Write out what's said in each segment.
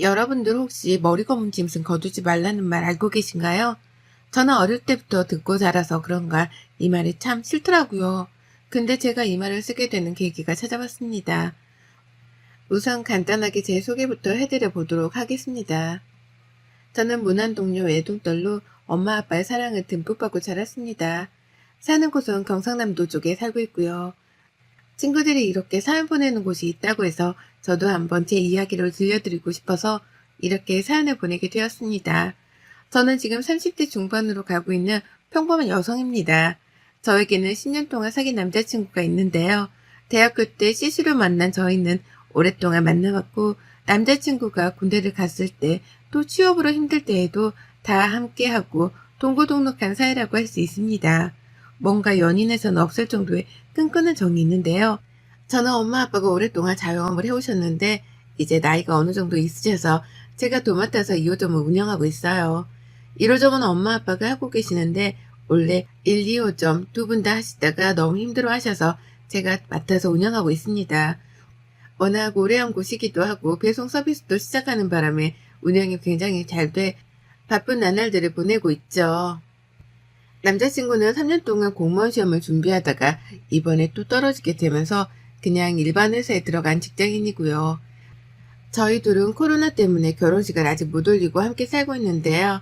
여러분들 혹시 머리 검은 짐승 거두지 말라는 말 알고 계신가요? 저는 어릴 때부터 듣고 자라서 그런가 이 말이 참 싫더라고요. 근데 제가 이 말을 쓰게 되는 계기가 찾아왔습니다. 우선 간단하게 제 소개부터 해드려 보도록 하겠습니다. 저는 문안동료 외동딸로 엄마 아빠의 사랑을 듬뿍 받고 자랐습니다. 사는 곳은 경상남도 쪽에 살고 있고요. 친구들이 이렇게 사연 보내는 곳이 있다고 해서 저도 한번 제 이야기를 들려드리고 싶어서 이렇게 사연을 보내게 되었습니다. 저는 지금 30대 중반으로 가고 있는 평범한 여성입니다. 저에게는 10년 동안 사귄 남자친구가 있는데요. 대학교 때 CC로 만난 저희는 오랫동안 만나왔고 남자친구가 군대를 갔을 때 또 취업으로 힘들 때에도 다 함께하고 동고동록한 사이라고 할 수 있습니다. 뭔가 연인에서는 없을 정도의 끈끈한 정이 있는데요. 저는 엄마 아빠가 오랫동안 자영업을 해오셨는데 이제 나이가 어느 정도 있으셔서 제가 도맡아서 2호점을 운영하고 있어요. 1호점은 엄마 아빠가 하고 계시는데 원래 1, 2호점 두 분 다 하시다가 너무 힘들어 하셔서 제가 맡아서 운영하고 있습니다. 워낙 오래한 곳이기도 하고 배송 서비스도 시작하는 바람에 운영이 굉장히 잘 돼 바쁜 나날들을 보내고 있죠. 남자친구는 3년 동안 공무원 시험을 준비하다가 이번에 또 떨어지게 되면서 그냥 일반 회사에 들어간 직장인이고요. 저희 둘은 코로나 때문에 결혼식을 아직 못 올리고 함께 살고 있는데요.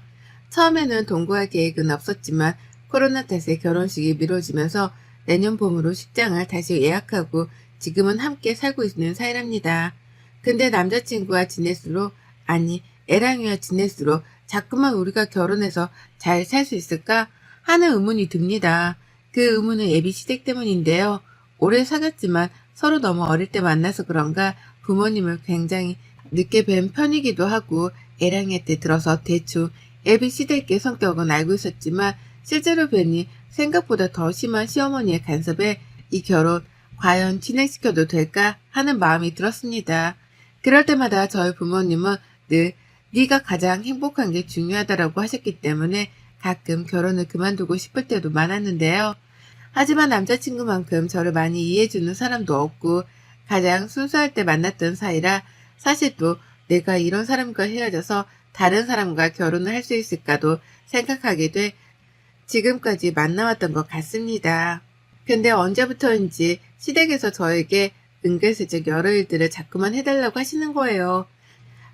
처음에는 동거할 계획은 없었지만 코로나 탓에 결혼식이 미뤄지면서 내년 봄으로 식장을 다시 예약하고 지금은 함께 살고 있는 사이랍니다. 근데 남자친구와 지낼수록 아니 애랑이와 지낼수록 자꾸만 우리가 결혼해서 잘 살 수 있을까 하는 의문이 듭니다. 그 의문은 예비 시댁 때문인데요. 오래 사귀었지만 서로 너무 어릴 때 만나서 그런가 부모님을 굉장히 늦게 뵌 편이기도 하고 애랑이한테 들어서 대충 애비 시댁의 성격은 알고 있었지만 실제로 뵈니 생각보다 더 심한 시어머니의 간섭에 이 결혼 과연 진행시켜도 될까 하는 마음이 들었습니다. 그럴 때마다 저희 부모님은 늘 네가 가장 행복한 게 중요하다라고 하셨기 때문에 가끔 결혼을 그만두고 싶을 때도 많았는데요. 하지만 남자친구만큼 저를 많이 이해해주는 사람도 없고 가장 순수할 때 만났던 사이라 사실 또 내가 이런 사람과 헤어져서 다른 사람과 결혼을 할 수 있을까도 생각하게 돼 지금까지 만나왔던 것 같습니다. 근데 언제부터인지 시댁에서 저에게 은근슬쩍 여러 일들을 자꾸만 해달라고 하시는 거예요.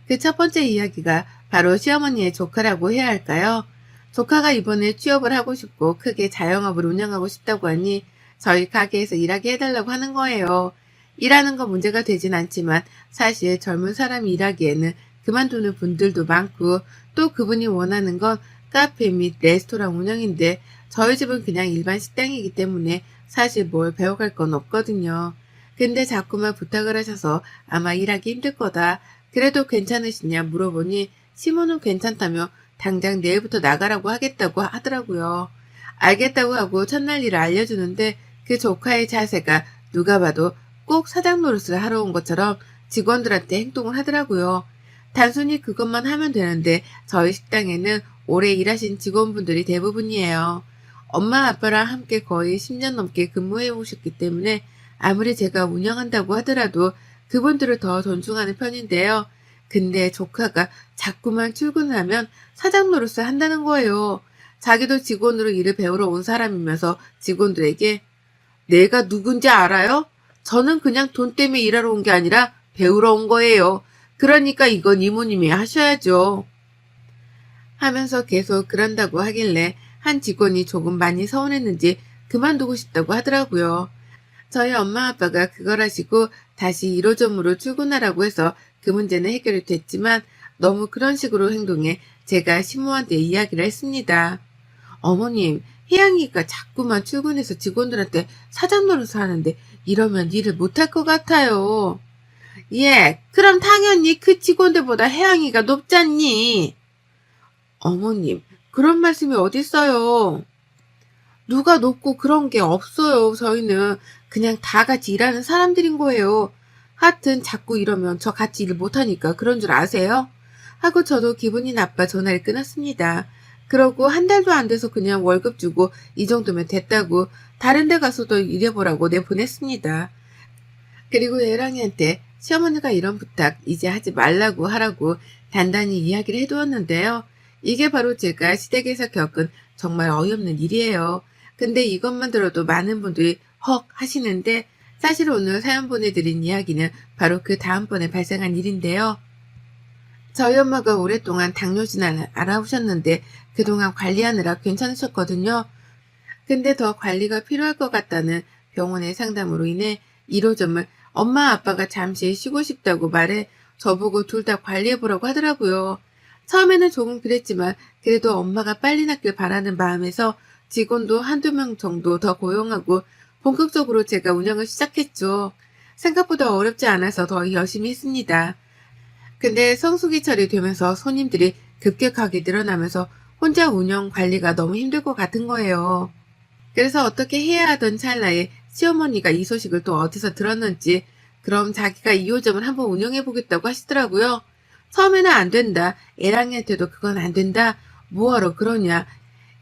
그 첫 번째 이야기가 바로 시어머니의 조카라고 해야 할까요? 조카가 이번에 취업을 하고 싶고 크게 자영업을 운영하고 싶다고 하니 저희 가게에서 일하게 해달라고 하는 거예요. 일하는 건 문제가 되진 않지만 사실 젊은 사람이 일하기에는 그만두는 분들도 많고 또 그분이 원하는 건 카페 및 레스토랑 운영인데 저희 집은 그냥 일반 식당이기 때문에 사실 뭘 배워갈 건 없거든요. 근데 자꾸만 부탁을 하셔서 아마 일하기 힘들 거다. 그래도 괜찮으시냐 물어보니 시모는 괜찮다며 당장 내일부터 나가라고 하겠다고 하더라고요. 알겠다고 하고 첫날 일을 알려주는데 그 조카의 자세가 누가 봐도 꼭 사장 노릇을 하러 온 것처럼 직원들한테 행동을 하더라고요. 단순히 그것만 하면 되는데 저희 식당에는 오래 일하신 직원분들이 대부분이에요. 엄마 아빠랑 함께 거의 10년 넘게 근무해 오셨기 때문에 아무리 제가 운영한다고 하더라도 그분들을 더 존중하는 편인데요. 근데 조카가 자꾸만 출근하면 사장 노릇을 한다는 거예요. 자기도 직원으로 일을 배우러 온 사람이면서 직원들에게 내가 누군지 알아요? 저는 그냥 돈 때문에 일하러 온 게 아니라 배우러 온 거예요. 그러니까 이건 이모님이 하셔야죠. 하면서 계속 그런다고 하길래 한 직원이 조금 많이 서운했는지 그만두고 싶다고 하더라고요. 저희 엄마 아빠가 그걸 하시고 다시 1호점으로 출근하라고 해서 그 문제는 해결이 됐지만 너무 그런 식으로 행동해 제가 시모한테 이야기를 했습니다. 어머님, 혜양이가 자꾸만 출근해서 직원들한테 사장 노릇을 하는데 이러면 일을 못할 것 같아요. 예, 그럼 당연히 그 직원들보다 혜양이가 높잖니. 어머님, 그런 말씀이 어딨어요. 누가 높고 그런 게 없어요. 저희는 그냥 다 같이 일하는 사람들인 거예요. 하여튼 자꾸 이러면 저 같이 일 못하니까 그런 줄 아세요? 하고 저도 기분이 나빠 전화를 끊었습니다. 그러고 한 달도 안 돼서 그냥 월급 주고 이 정도면 됐다고 다른 데 가서도 일해보라고 내보냈습니다. 그리고 애랑이한테 시어머니가 이런 부탁 이제 하지 말라고 하라고 단단히 이야기를 해두었는데요. 이게 바로 제가 시댁에서 겪은 정말 어이없는 일이에요. 근데 이것만 들어도 많은 분들이 헉 하시는데 사실 오늘 사연 보내드린 이야기는 바로 그 다음번에 발생한 일인데요. 저희 엄마가 오랫동안 당뇨진환을 알아오셨는데 그동안 관리하느라 괜찮으셨거든요. 근데 더 관리가 필요할 것 같다는 병원의 상담으로 인해 1호점을 엄마 아빠가 잠시 쉬고 싶다고 말해 저보고 둘 다 관리해보라고 하더라고요. 처음에는 조금 그랬지만 그래도 엄마가 빨리 낫길 바라는 마음에서 직원도 한두 명 정도 더 고용하고 본격적으로 제가 운영을 시작했죠. 생각보다 어렵지 않아서 더 열심히 했습니다. 근데 성수기철이 되면서 손님들이 급격하게 늘어나면서 혼자 운영 관리가 너무 힘들 것 같은 거예요. 그래서 어떻게 해야 하던 찰나에 시어머니가 이 소식을 또 어디서 들었는지 그럼 자기가 2호점을 한번 운영해 보겠다고 하시더라고요. 처음에는 안 된다. 애랑이한테도 그건 안 된다. 뭐하러 그러냐.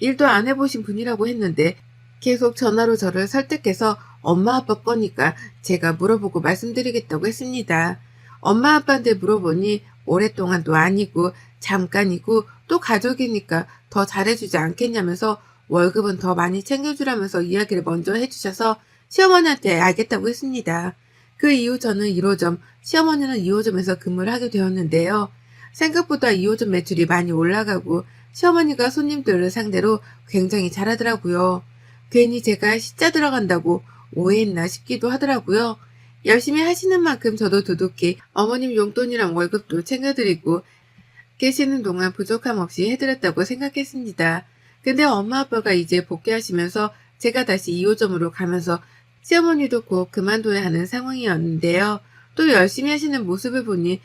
일도 안 해보신 분이라고 했는데 계속 전화로 저를 설득해서 엄마 아빠 거니까 제가 물어보고 말씀드리겠다고 했습니다. 엄마 아빠한테 물어보니 오랫동안도 아니고 잠깐이고 또 가족이니까 더 잘해주지 않겠냐면서 월급은 더 많이 챙겨주라면서 이야기를 먼저 해주셔서 시어머니한테 알겠다고 했습니다. 그 이후 저는 1호점, 시어머니는 2호점에서 근무를 하게 되었는데요. 생각보다 2호점 매출이 많이 올라가고 시어머니가 손님들을 상대로 굉장히 잘하더라고요. 괜히 제가 시자 들어간다고 오해했나 싶기도 하더라고요. 열심히 하시는 만큼 저도 두둑히 어머님 용돈이랑 월급도 챙겨드리고 계시는 동안 부족함 없이 해드렸다고 생각했습니다. 근데 엄마 아빠가 이제 복귀하시면서 제가 다시 2호점으로 가면서 시어머니도 곧 그만둬야 하는 상황이었는데요. 또 열심히 하시는 모습을 보니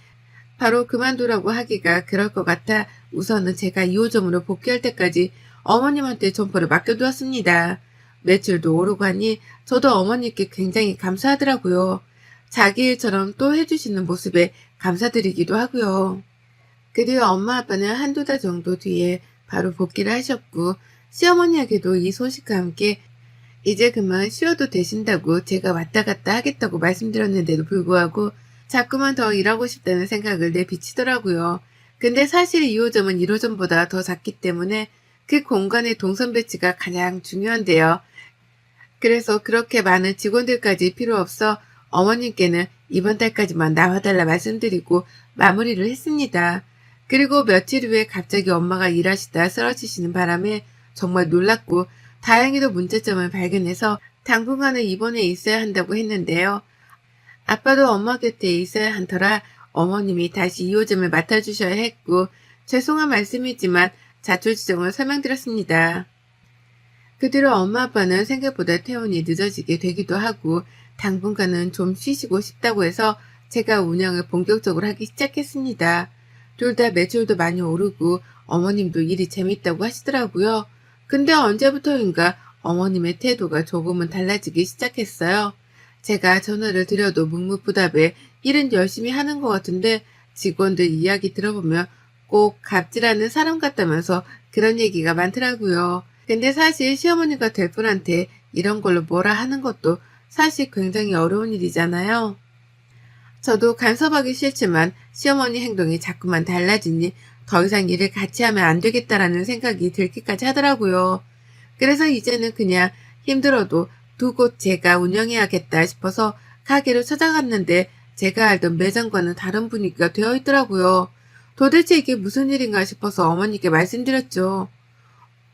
바로 그만두라고 하기가 그럴 것 같아 우선은 제가 2호점으로 복귀할 때까지 어머님한테 점포를 맡겨두었습니다. 매출도 오르고 하니 저도 어머니께 굉장히 감사하더라고요. 자기 일처럼 또 해주시는 모습에 감사드리기도 하고요. 그리고 엄마 아빠는 한두 달 정도 뒤에 바로 복귀를 하셨고 시어머니에게도 이 소식과 함께 이제 그만 쉬어도 되신다고 제가 왔다 갔다 하겠다고 말씀드렸는데도 불구하고 자꾸만 더 일하고 싶다는 생각을 내비치더라고요. 근데 사실 2호점은 1호점보다 더 작기 때문에 그 공간의 동선 배치가 가장 중요한데요. 그래서 그렇게 많은 직원들까지 필요 없어 어머님께는 이번 달까지만 나와달라 말씀드리고 마무리를 했습니다. 그리고 며칠 후에 갑자기 엄마가 일하시다 쓰러지시는 바람에 정말 놀랐고 다행히도 문제점을 발견해서 당분간은 입원해 있어야 한다고 했는데요. 아빠도 엄마 곁에 있어야 한터라 어머님이 다시 2호점을 맡아주셔야 했고 죄송한 말씀이지만 자초지종을 설명드렸습니다. 그 뒤로 엄마 아빠는 생각보다 퇴원이 늦어지게 되기도 하고 당분간은 좀 쉬시고 싶다고 해서 제가 운영을 본격적으로 하기 시작했습니다. 둘 다 매출도 많이 오르고 어머님도 일이 재밌다고 하시더라고요. 근데 언제부터인가 어머님의 태도가 조금은 달라지기 시작했어요. 제가 전화를 드려도 묵묵부답에 일은 열심히 하는 것 같은데 직원들 이야기 들어보면 꼭 갑질하는 사람 같다면서 그런 얘기가 많더라고요. 근데 사실 시어머니가 될 분한테 이런 걸로 뭐라 하는 것도 사실 굉장히 어려운 일이잖아요. 저도 간섭하기 싫지만 시어머니 행동이 자꾸만 달라지니 더 이상 일을 같이 하면 안 되겠다라는 생각이 들기까지 하더라고요. 그래서 이제는 그냥 힘들어도 두 곳 제가 운영해야겠다 싶어서 가게로 찾아갔는데 제가 알던 매장과는 다른 분위기가 되어 있더라고요. 도대체 이게 무슨 일인가 싶어서 어머니께 말씀드렸죠.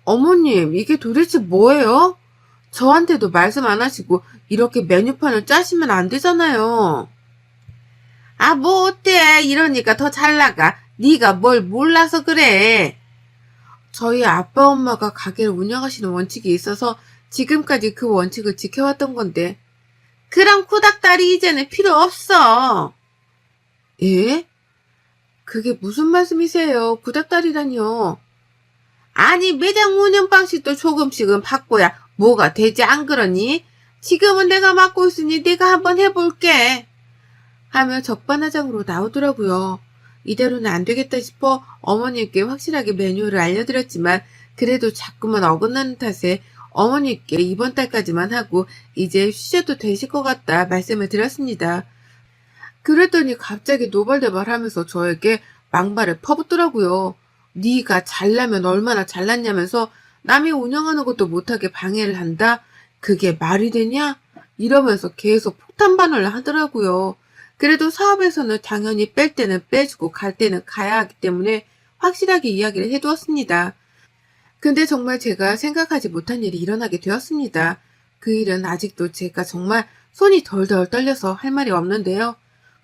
어머님, 이게 도대체 뭐예요? 저한테도 말씀 안 하시고 이렇게 메뉴판을 짜시면 안 되잖아요. 아, 뭐 어때? 이러니까 더 잘 나가. 네가 뭘 몰라서 그래. 저희 아빠 엄마가 가게를 운영하시는 원칙이 있어서 지금까지 그 원칙을 지켜왔던 건데 그럼 쿠닥다리 이제는 필요 없어. 예? 그게 무슨 말씀이세요? 구닥다리라니요. 아니 매장 운영 방식도 조금씩은 바꿔야 뭐가 되지 안 그러니? 지금은 내가 맡고 있으니 내가 한번 해볼게. 하며 적반하장으로 나오더라고요. 이대로는 안 되겠다 싶어 어머님께 확실하게 메뉴를 알려드렸지만 그래도 자꾸만 어긋나는 탓에 어머니께 이번 달까지만 하고 이제 쉬셔도 되실 것 같다 말씀을 드렸습니다. 그랬더니 갑자기 노발대발하면서 저에게 막말을 퍼붓더라고요. 네가 잘나면 얼마나 잘났냐면서 남이 운영하는 것도 못하게 방해를 한다? 그게 말이 되냐? 이러면서 계속 폭탄반응을 하더라고요. 그래도 사업에서는 당연히 뺄 때는 빼주고 갈 때는 가야 하기 때문에 확실하게 이야기를 해두었습니다. 근데 정말 제가 생각하지 못한 일이 일어나게 되었습니다. 그 일은 아직도 제가 정말 손이 덜덜 떨려서 할 말이 없는데요.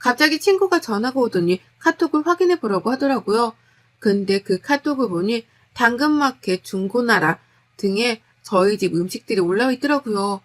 갑자기 친구가 전화가 오더니 카톡을 확인해 보라고 하더라고요. 근데 그 카톡을 보니 당근마켓 중고나라 등에 저희 집 음식들이 올라와 있더라고요.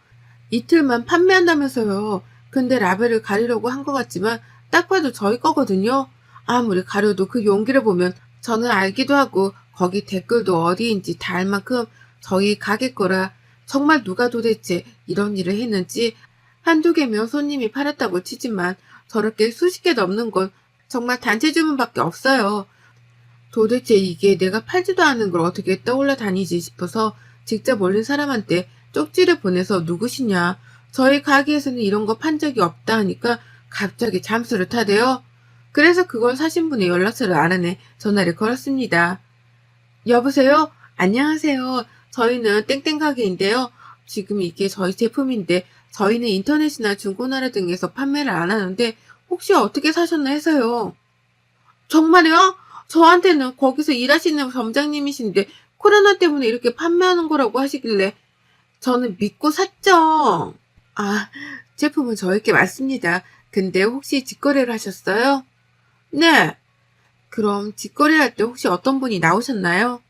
이틀만 판매한다면서요. 근데 라벨을 가리려고 한 것 같지만 딱 봐도 저희 거거든요. 아무리 가려도 그 용기를 보면 저는 알기도 하고 거기 댓글도 어디인지 다 알 만큼 저희 가게 거라 정말 누가 도대체 이런 일을 했는지 한두 개면 손님이 팔았다고 치지만 저렇게 수십 개 넘는 건 정말 단체 주문밖에 없어요. 도대체 이게 내가 팔지도 않은 걸 어떻게 떠올라 다니지 싶어서 직접 올린 사람한테 쪽지를 보내서 누구시냐. 저희 가게에서는 이런 거 판 적이 없다 하니까 갑자기 잠수를 타대요. 그래서 그걸 사신 분의 연락처를 알아내 전화를 걸었습니다. 여보세요? 안녕하세요. 저희는 땡땡 가게인데요. 지금 이게 저희 제품인데 저희는 인터넷이나 중고나라 등에서 판매를 안 하는데 혹시 어떻게 사셨나 해서요. 정말요? 저한테는 거기서 일하시는 점장님이신데 코로나 때문에 이렇게 판매하는 거라고 하시길래 저는 믿고 샀죠. 아, 제품은 저에게 맞습니다. 근데 혹시 직거래를 하셨어요? 네. 그럼 직거래할 때 혹시 어떤 분이 나오셨나요?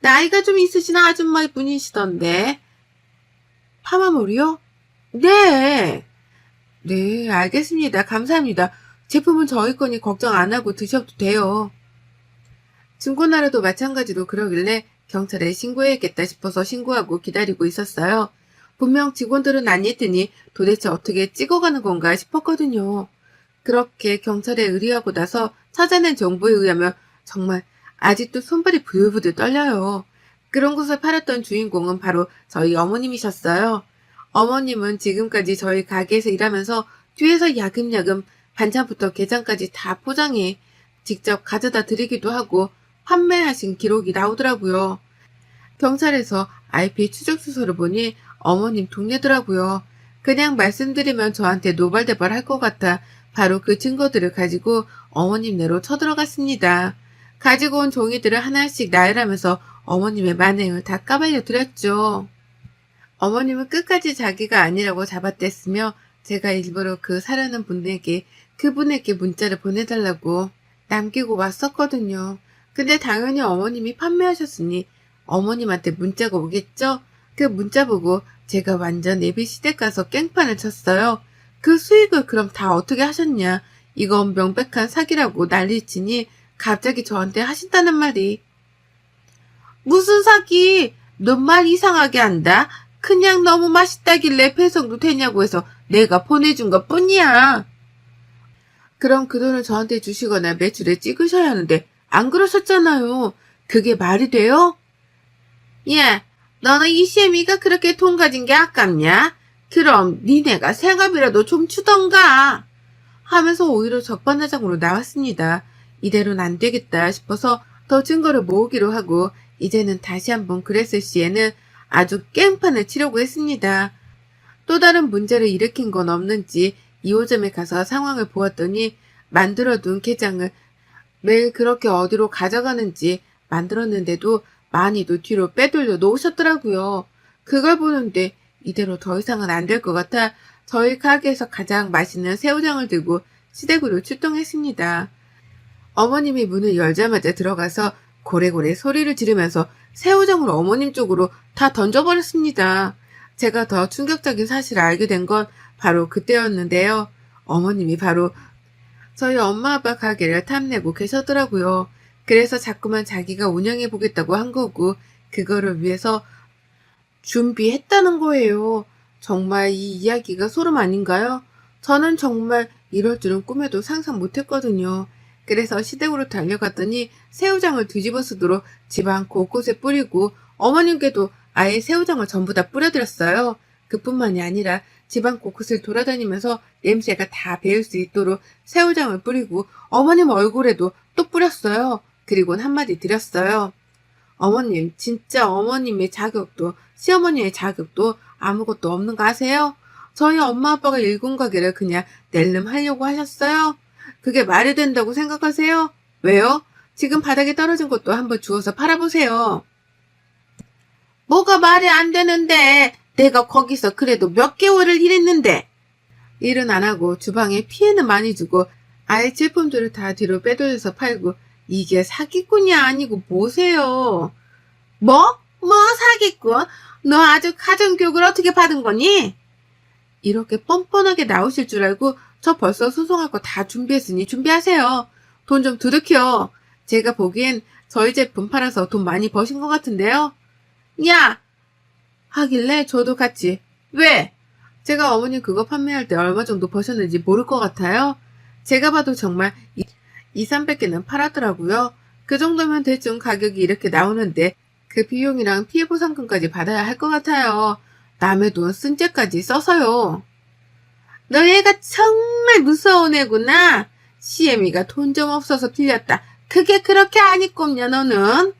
나이가 좀 있으신 아줌마 분이시던데. 파마머리요? 네. 네, 알겠습니다. 감사합니다. 제품은 저희 거니 걱정 안 하고 드셔도 돼요. 중고나라도 마찬가지로 그러길래 경찰에 신고해야겠다 싶어서 신고하고 기다리고 있었어요. 분명 직원들은 안 했더니 도대체 어떻게 찍어가는 건가 싶었거든요. 그렇게 경찰에 의뢰하고 나서 찾아낸 정보에 의하면 정말 아직도 손발이 부들부들 떨려요. 그런 것을 팔았던 주인공은 바로 저희 어머님이셨어요. 어머님은 지금까지 저희 가게에서 일하면서 뒤에서 야금야금 반찬부터 게장까지 다 포장해 직접 가져다 드리기도 하고 판매하신 기록이 나오더라고요. 경찰에서 IP 추적 수소를 보니 어머님 동네더라고요. 그냥 말씀드리면 저한테 노발대발 할 것 같아 바로 그 증거들을 가지고 어머님 내로 쳐들어갔습니다. 가지고 온 종이들을 하나씩 나열하면서 어머님의 만행을 다 까발려 드렸죠. 어머님은 끝까지 자기가 아니라고 잡아댔으며 제가 일부러 그 사려는 분에게 그분에게 문자를 보내달라고 남기고 왔었거든요. 근데 당연히 어머님이 판매하셨으니 어머님한테 문자가 오겠죠? 그 문자 보고 제가 완전 예비 시댁 가서 깽판을 쳤어요. 그 수익을 그럼 다 어떻게 하셨냐? 이건 명백한 사기라고 난리치니 갑자기 저한테 하신다는 말이 무슨 사기? 넌 말 이상하게 한다. 그냥 너무 맛있다길래 배송도 되냐고 해서 내가 보내준 것 뿐이야. 그럼 그 돈을 저한테 주시거나 매출에 찍으셔야 하는데 안 그러셨잖아요. 그게 말이 돼요? 예, 너는 이 시애미가 그렇게 돈 가진 게 아깝냐? 그럼 니네가 생업이라도 좀 주던가. 하면서 오히려 적반하장으로 나왔습니다. 이대로는 안 되겠다 싶어서 더 증거를 모으기로 하고 이제는 다시 한번 그랬을 시에는 아주 깽판을 치려고 했습니다. 또 다른 문제를 일으킨 건 없는지 2호점에 가서 상황을 보았더니 만들어둔 게장을 매일 그렇게 어디로 가져가는지 만들었는데도 많이도 뒤로 빼돌려 놓으셨더라고요. 그걸 보는데 이대로 더 이상은 안 될 것 같아 저희 가게에서 가장 맛있는 새우장을 들고 시댁으로 출동했습니다. 어머님이 문을 열자마자 들어가서 고래고래 소리를 지르면서 새우장을 어머님 쪽으로 다 던져버렸습니다. 제가 더 충격적인 사실을 알게 된 건 바로 그때였는데요. 어머님이 바로 저희 엄마 아빠 가게를 탐내고 계셨더라고요. 그래서 자꾸만 자기가 운영해 보겠다고 한 거고 그거를 위해서 준비했다는 거예요. 정말 이 이야기가 소름 아닌가요? 저는 정말 이럴 줄은 꿈에도 상상 못했거든요. 그래서 시댁으로 달려갔더니 새우장을 뒤집어 쓰도록 집안 곳곳에 뿌리고 어머님께도 아예 새우장을 전부 다 뿌려드렸어요. 그뿐만이 아니라 집안 곳곳을 돌아다니면서 냄새가 다 배일 수 있도록 새우장을 뿌리고 어머님 얼굴에도 또 뿌렸어요. 그리고 한마디 드렸어요. 어머님, 진짜 어머님의 자격도 시어머니의 자격도 아무것도 없는 거 아세요? 저희 엄마 아빠가 일군 가게를 그냥 낼름 하려고 하셨어요? 그게 말이 된다고 생각하세요? 왜요? 지금 바닥에 떨어진 것도 한번 주워서 팔아보세요. 뭐가 말이 안 되는데 내가 거기서 그래도 몇 개월을 일했는데 일은 안 하고 주방에 피해는 많이 주고 아예 제품들을 다 뒤로 빼돌려서 팔고 이게 사기꾼이 아니고 뭐세요? 뭐? 뭐 사기꾼? 너 아주 가정교육을 어떻게 받은 거니? 이렇게 뻔뻔하게 나오실 줄 알고 저 벌써 소송할 거 다 준비했으니 준비하세요. 돈 좀 두둑혀. 제가 보기엔 저희 제품 팔아서 돈 많이 버신 것 같은데요. 야! 하길래 저도 같이. 왜? 제가 어머님 그거 판매할 때 얼마 정도 버셨는지 모를 것 같아요. 제가 봐도 정말 2, 300개는 팔았더라고요. 그 정도면 대충 가격이 이렇게 나오는데 그 비용이랑 피해 보상금까지 받아야 할 것 같아요. 남의 돈 쓴 죄까지 써서요. 너 얘가 정말 무서운 애구나. CM이가 돈 좀 없어서 빌렸다. 그게 그렇게 안 입고 없냐 너는?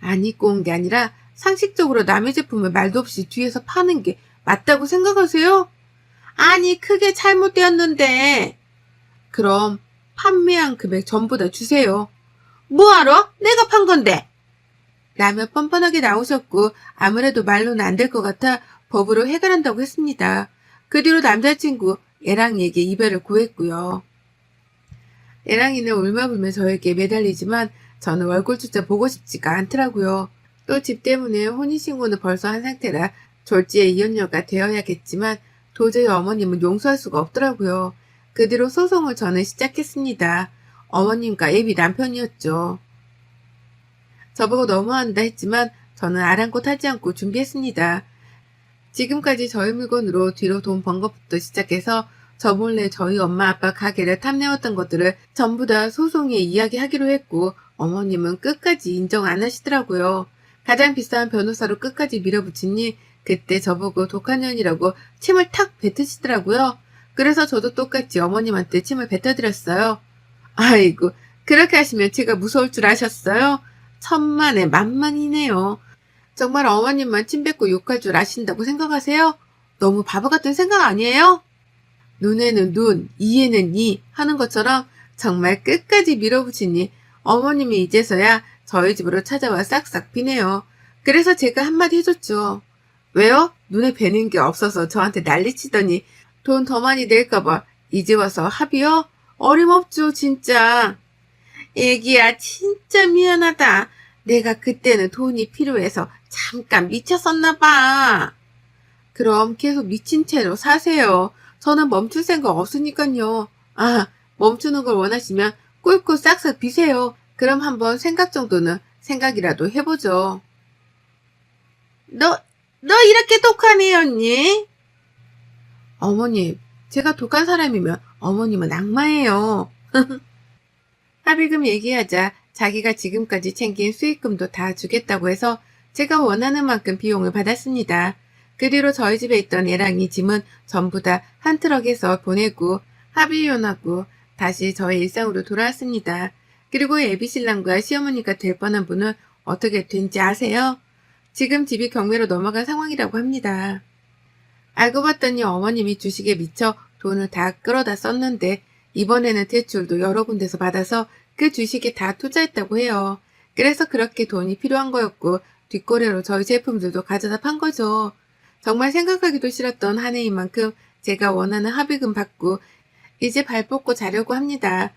안 입고 온 게 아니라 상식적으로 남의 제품을 말도 없이 뒤에서 파는 게 맞다고 생각하세요? 아니 그게 잘못되었는데. 그럼 판매한 금액 전부 다 주세요. 뭐하러? 내가 판 건데. 라며 뻔뻔하게 나오셨고 아무래도 말로는 안 될 것 같아 법으로 해결한다고 했습니다. 그 뒤로 남자친구 애랑이에게 이별을 구했고요. 애랑이는 울며불며 저에게 매달리지만 저는 월골주자 보고 싶지가 않더라고요. 또 집 때문에 혼인신고는 벌써 한 상태라 졸지에 이혼녀가 되어야겠지만 도저히 어머님은 용서할 수가 없더라고요. 그 뒤로 소송을 저는 시작했습니다. 어머님과 예비 남편이었죠. 저보고 너무한다 했지만 저는 아랑곳 하지 않고 준비했습니다. 지금까지 저희 물건으로 뒤로 돈 번 것부터 시작해서 저 몰래 저희 엄마 아빠 가게를 탐내었던 것들을 전부 다 소송에 이야기하기로 했고 어머님은 끝까지 인정 안 하시더라고요. 가장 비싼 변호사로 끝까지 밀어붙이니 그때 저보고 독한 년이라고 침을 탁 뱉으시더라고요. 그래서 저도 똑같이 어머님한테 침을 뱉어드렸어요. 아이고 그렇게 하시면 제가 무서울 줄 아셨어요? 천만에 만만이네요. 정말 어머님만 침 뱉고 욕할 줄 아신다고 생각하세요? 너무 바보 같은 생각 아니에요? 눈에는 눈, 이에는 이 하는 것처럼 정말 끝까지 밀어붙이니 어머님이 이제서야 저희 집으로 찾아와 싹싹 비네요. 그래서 제가 한마디 해줬죠. 왜요? 눈에 뵈는 게 없어서 저한테 난리치더니 돈 더 많이 낼까봐 이제 와서 합의요? 어림없죠, 진짜. 애기야, 진짜 미안하다. 내가 그때는 돈이 필요해서 잠깐 미쳤었나 봐. 그럼 계속 미친 채로 사세요. 저는 멈출 생각 없으니까요. 아, 멈추는 걸 원하시면 꿀꿀 싹싹 비세요. 그럼 한번 생각 정도는 생각이라도 해보죠. 너, 너 이렇게 독한 애였니? 어머님, 제가 독한 사람이면 어머님은 악마예요. 합의금 얘기하자 자기가 지금까지 챙긴 수익금도 다 주겠다고 해서 제가 원하는 만큼 비용을 받았습니다. 그 뒤로 저희 집에 있던 애랑이 짐은 전부 다 한 트럭에서 보내고 합의이혼하고 다시 저의 일상으로 돌아왔습니다. 그리고 예비신랑과 시어머니가 될 뻔한 분은 어떻게 된지 아세요? 지금 집이 경매로 넘어간 상황이라고 합니다. 알고 봤더니 어머님이 주식에 미쳐 돈을 다 끌어다 썼는데 이번에는 대출도 여러 군데서 받아서 그 주식에 다 투자했다고 해요. 그래서 그렇게 돈이 필요한 거였고 뒷거래로 저희 제품들도 가져다 판 거죠. 정말 생각하기도 싫었던 한 해인 만큼 제가 원하는 합의금 받고 이제 발 뻗고 자려고 합니다.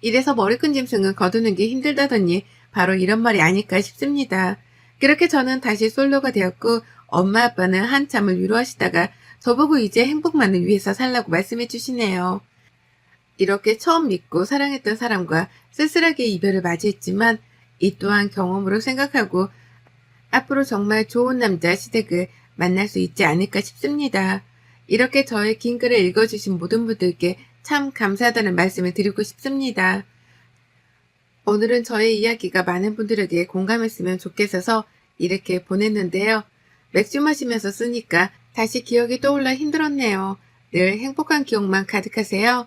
이래서 머리끈 짐승은 거두는 게 힘들다더니 바로 이런 말이 아닐까 싶습니다. 그렇게 저는 다시 솔로가 되었고 엄마 아빠는 한참을 위로하시다가 저보고 이제 행복만을 위해서 살라고 말씀해 주시네요. 이렇게 처음 믿고 사랑했던 사람과 쓸쓸하게 이별을 맞이했지만 이 또한 경험으로 생각하고 앞으로 정말 좋은 남자 시댁을 만날 수 있지 않을까 싶습니다. 이렇게 저의 긴 글을 읽어주신 모든 분들께 참 감사하다는 말씀을 드리고 싶습니다. 오늘은 저의 이야기가 많은 분들에게 공감했으면 좋겠어서 이렇게 보냈는데요. 맥주 마시면서 쓰니까 다시 기억이 떠올라 힘들었네요. 늘 행복한 기억만 가득하세요.